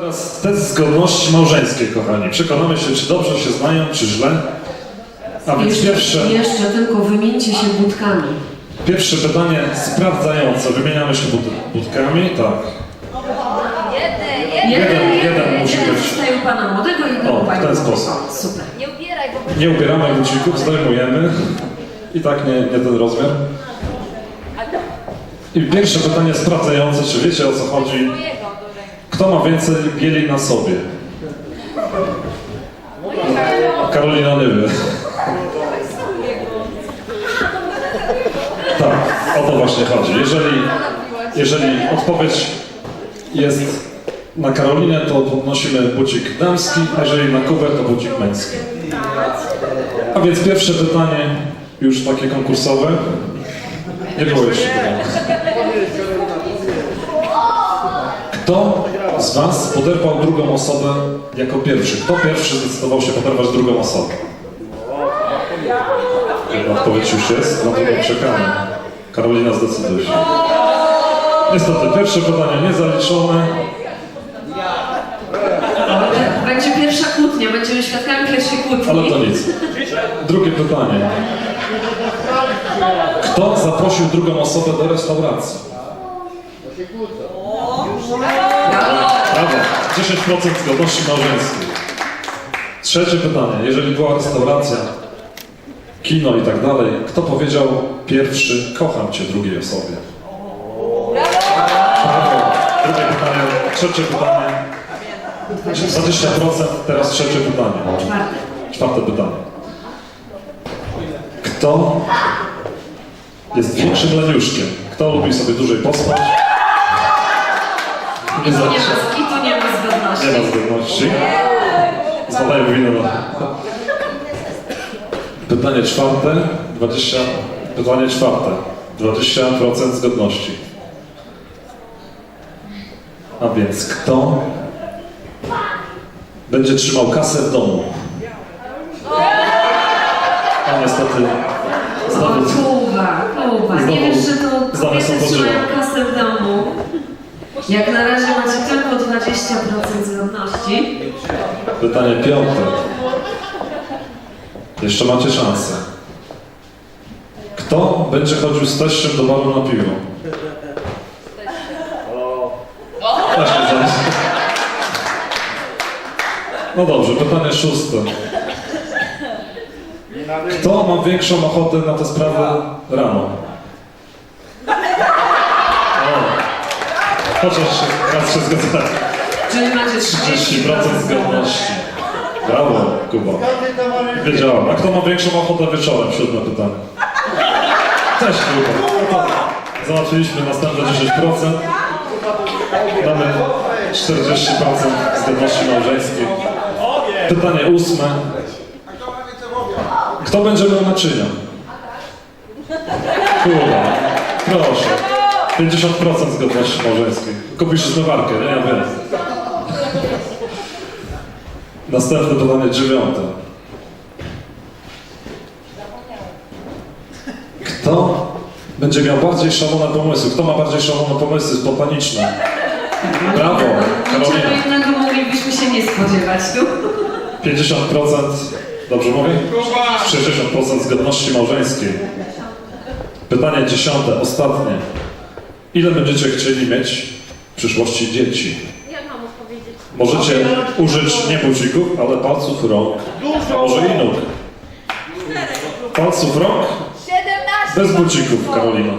teraz test zgodności małżeńskiej, kochani. Przekonamy się, czy dobrze się znają, czy źle. A więc Jeszcze, pierwsze, jeszcze tylko wymieńcie się budkami. pierwsze pytanie sprawdzające. Wymieniamy się bud budkami, tak. Jeden, jeden musi jeden być. zostaje u pana młodego i jeden O, u w ten sposób. Super. Nie ubieraj, bo Nie ubieramy bucików, zdejmujemy. I tak nie, nie ten rozmiar. I pierwsze pytanie sprawdzające, czy wiecie o co chodzi? Kto ma więcej bieli na sobie? Karolina nie wie. Tak, o to właśnie chodzi. Jeżeli, jeżeli odpowiedź jest na Karolinę, to podnosimy bucik damski, a jeżeli na Kubę, to bucik męski. A więc pierwsze pytanie, już takie konkursowe. Nie było jeszcze pytania. Kto z Was poderwał drugą osobę jako pierwszy? Kto pierwszy zdecydował się poderwać drugą osobę? Odpowiedź już jest, dlatego czekamy. Karolina zdecyduje się. Niestety, pierwsze pytanie niezaliczone. Ale Będzie pierwsza kłótnia, będziemy świadkami pierwszej kłótni. Ale to nic. Drugie pytanie. Kto zaprosił drugą osobę do restauracji? Brawo. 10% zgodności małżeńskiej. Trzecie pytanie. Jeżeli była restauracja, kino i tak dalej, kto powiedział pierwszy kocham cię drugiej osobie? Brawo. Drugie pytanie. Trzecie pytanie. 20%, teraz trzecie pytanie. Czwarte. Czwarte pytanie. Kto jest większym leniuszkiem? Kto lubi sobie dłużej pospać? Nie zawsze. Nie ma zgodności. Zadaję winę. Pytanie czwarte. 20... Pytanie czwarte. 20% zgodności. A więc kto będzie trzymał kasę w domu? A niestety znowu Kuba, Kuba. Nie wiesz, że to kobiety trzymają kasę w domu. Jak na razie macie tylko 20% zgodności. pytanie piąte. Jeszcze macie szansę. Kto będzie chodził z teściem do baru na piwo? No dobrze, pytanie szóste. Kto ma większą ochotę na tę sprawę rano? O, chociaż raz się zgadzałem. Czyli macie 30% zgodności. Brawo, Kuba. Wiedziałem. A kto ma większą ochotę wieczorem? Siódme pytanie. Cześć, Kuba. Załatwiliśmy następne 10%. Damy 40% zgodności małżeńskiej. Pytanie ósme. Kto będzie miał naczynia? Kuba. Proszę. 50% zgodności małżeńskiej. Kupisz zmywarkę, nie? Ja wiem. Następne pytanie dziewiąte. Kto będzie miał bardziej szalone pomysły? Kto ma bardziej szalone pomysły spontaniczne? Brawo, Niczego Karolina. innego moglibyśmy się nie spodziewać tu. 50%, dobrze mówię? 60% zgodności małżeńskiej. Pytanie dziesiąte, ostatnie. Ile będziecie chcieli mieć w przyszłości dzieci? Możecie użyć nie bucików, ale palców rąk, a może i nóg. Palców rąk 17! bez bucików, Karolina.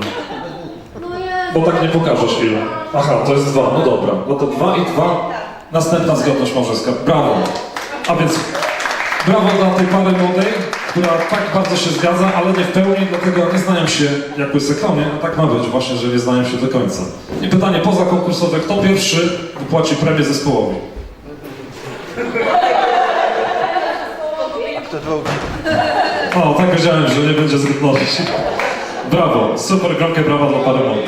No ja... Bo tak nie pokażesz ile. Aha, to jest dwa, no dobra. No to dwa i dwa. Następna zgodność małżeńska. Brawo. A więc brawo dla tej pary młodej, która tak bardzo się zgadza, ale nie w pełni, dlatego nie znają się jak łyse konie, a tak ma być właśnie, że nie znają się do końca. I pytanie poza konkursowe, kto pierwszy wypłaci premię zespołowi? O, tak wiedziałem, że nie będzie zgodności. Brawo, super gromkie brawa dla pary młodej.